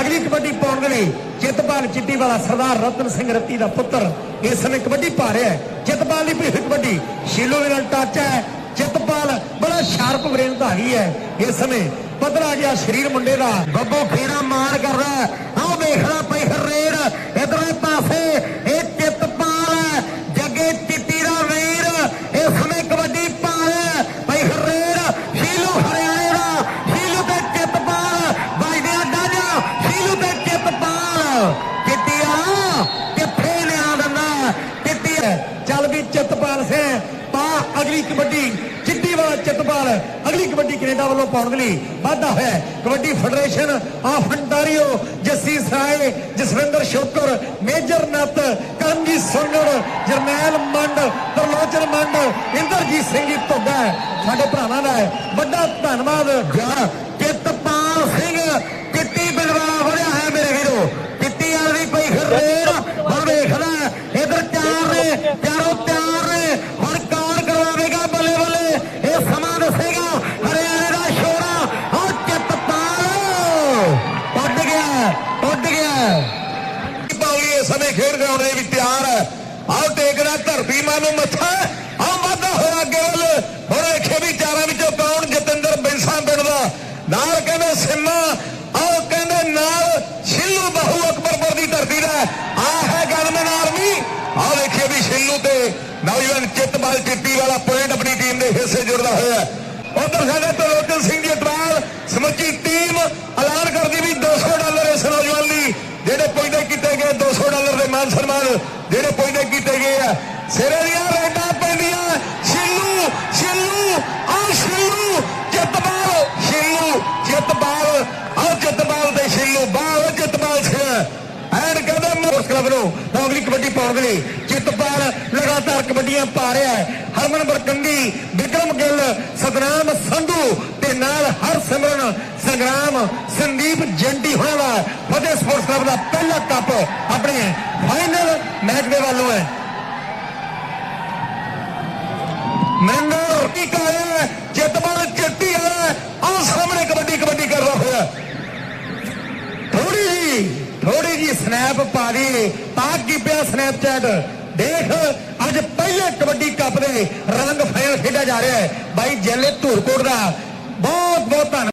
ਅਗਲੀ ਕਬੱਡੀ ਪਾਉਣ ਦੇ ਲਈ ਚਿੱਤਪਾਲ ਚਿੱਟੀ ਵਾਲਾ ਸਰਦਾਰ ਰਤਨ ਸਿੰਘ ਰੱਤੀ ਦਾ ਪੁੱਤਰ। ਇਸ ਸਮੇਂ ਕਬੱਡੀ ਪਾ ਰਿਹਾ ਹੈ। ਚਿੱਤਪਾਲ ਦੀ ਭੀਖ ਕਬੱਡੀ ਸ਼ੀਲੋ ਦੇ ਨਾਲ ਟੱਚ ਹੈ। ਚਿੱਤਪਾਲ ਬੜਾ ਸ਼ਾਰਪ ਬ੍ਰੇਨ ਧਾਰੀ ਹੈ। ਇਸ ਸਮੇਂ ਪਤਲਾ ਗਿਆ ਸਰੀਰ ਮੁੰਡੇ ਦਾ। ਬੱਬੂ ਖੇੜਾ ਮਾਰ ਚੱਲ ਵੀ ਚਿੱਤਪਾਲ ਸਿੰਘ, ਪਾ ਅਗਲੀ ਕਬੱਡੀ। ਚਿੱਟੀ ਵਾਲਾ ਚਿੱਤਪਾਲ ਅਗਲੀ ਕਬੱਡੀ ਕੈਨੇਡਾ ਵੱਲੋਂ ਪਾਉਣ ਲਈ ਵਾਧਾ ਹੋਇਆ kabaddi federation of Ontario Jassi ਸਾਏ Jaswinder Shokar, Major Natt Karamjit Sungar, Jarnail Mand, Tarlochan Mand, Inderjit Singh ਜੀ ਧੁੱਗਾ ਸਾਡੇ ਭਰਾਵਾਂ ਦਾ ਹੈ। ਵੱਡਾ ਧੰਨਵਾਦ। ਉੱਡ ਗਿਆ ਇਸ ਸਮੇਂ ਖੇਡ ਗਰਾਉਂਡ ਦੇ ਵਿੱਚ ਤਿਆਰ ਹੈ। ਆਓ ਟੇਕਦਾ ਧਰਤੀ ਮਾਂ ਨੂੰ ਮੱਥਾ ਆਓ ਵਾਧਾ ਹੋਇਆ ਅੱਗੇ ਵੱਲ। ਹੁਣ ਵੇਖੇ ਵੀ ਚਾਰਾਂ ਵਿੱਚੋਂ ਕੌਣ ਜਤਿੰਦਰ ਬਿੰਸਾ ਪਿੰਡ ਦਾ। ਨਾਲ ਕਹਿੰਦੇ ਸਿੰਮਾ ਆਓ ਕਹਿੰਦੇ ਨਾਲ ਸ਼ਿੱਲੂ ਬਹੂ ਅਕਬਰਪੁਰ ਦੀ ਧਰਤੀ ਦਾ ਆ ਹੈ ਗਨਮਨ ਆਰਮੀ। ਆਓ ਵੇਖੇ ਵੀ ਸ਼ਿੱਲੂ ਤੇ ਨੌਜਵਾਨ ਚਿੱਤਬਾਲ ਚਿੱਟੀ ਵਾਲਾ ਪੁਆਇੰਟ ਆਪਣੀ ਟੀਮ ਦੇ ਹਿੱਸੇ ਜੁੜਦਾ ਹੋਇਆ ਉਧਰ ਸਾਡੇ ਤਰਲੋਚਨ ਸਿੰਘ ਦੀ ਟਰਾਲ ਸਮੁੱਚੀ ਟੀਮ ਐਲਾਨ ਕਰਦੀ ਵੀ 200 ਡਾਲਰ ਇਸ ਨੌਜਵਾਨ ਲਈ ਜਿਹੜੇ ਪੁਆਇੰਟ ਕੀਤੇ ਗਏ 200 ਡਾਲਰ ਦੇ ਮਾਨ ਸਨਮਾਨ ਜਿਹੜੇ ਪੁਆਇੰਟ ਕੀਤੇ ਗਏ ਆ। ਸਿਰੇ ਦੀਆਂ ਰੇਡਾਂ ਪੈਂਦੀਆਂ। ਸ਼ਿੱਲੂ ਸ਼ਿੱਲੂ, ਆ ਸ਼ਿੱਲੂ ਚਿੱਤਬਾਲ ਸ਼ਿੱਲੂ ਚਿੱਤਬਾਲ ਆ ਚਿੱਤਬਾਲ ਤੇ ਸ਼ਿੱਲੂ, ਬਾਲ ਚਿੱਤਬਾਲ ਸਿੰਘ ਐਨ ਕਹਿੰਦੇ ਮੋਸ ਕਲੱਬ ਨੂੰ ਤਾਂ ਕਬੱਡੀ ਪਾਉਣ ਦੇ ਲਈ ਚਿੱਤਪਾਲ ਲਗਾਤਾਰ ਕਬੱਡੀਆਂ ਪਾ ਰਿਹਾ ਹੈ। ਹਰਮਨ ਬਰਕੰਦੀ ਵਿਕਰਮ ਗਿੱਲ, ਸਤਨਾਮ ਸੰਧੂ ਤੇ ਨਾਲ ਹਰਸਿਮਰਨ ਸੰਗਰਾਮ ਸੰਦੀਪ ਜੰਟੀ ਹੋਣਾ ਦਾ ਫਤਿਹ ਸਪੋਰਟਸ ਕਲੱਬ ਦਾ ਪਹਿਲਾ ਕੱਪ ਆਪਣੇ ਫਾਈਨਲ ਮੈਚ ਦੇ ਵੱਲੋਂ ਹੈ। ਮੈਂਗੋ ਕੀ ਕਾਇਆ ਚਿੱਤਪਾਲ ਚਿੱਟੀ ਵਾਲਾ ਆਹ ਸਾਹਮਣੇ ਕਬੱਡੀ ਕਬੱਡੀ ਕਰਦਾ ਹੋਇਆ। ਥੋੜੀ ਜੀ ਥੋੜੀ ਜੀ ਸਨੈਪ ਪਾ ਦੀ ਪਾਕ ਕੀ ਪਿਆ ਸਨੈਪਚੈਟ ਦੇਖ, ਅੱਜ ਪਹਿਲੇ ਕਬੱਡੀ ਕੱਪ ਦੇ ਰੰਗ ਫਾਈਨਲ ਖੇਡਿਆ ਜਾ ਰਿਹਾ ਹੈ। ਬਾਈ ਜੈਲੇ ਧੂਰਕੋਟ ਦਾ। ਬਹੁਤ ਬਹੁਤ ਧੰਨਵਾਦ।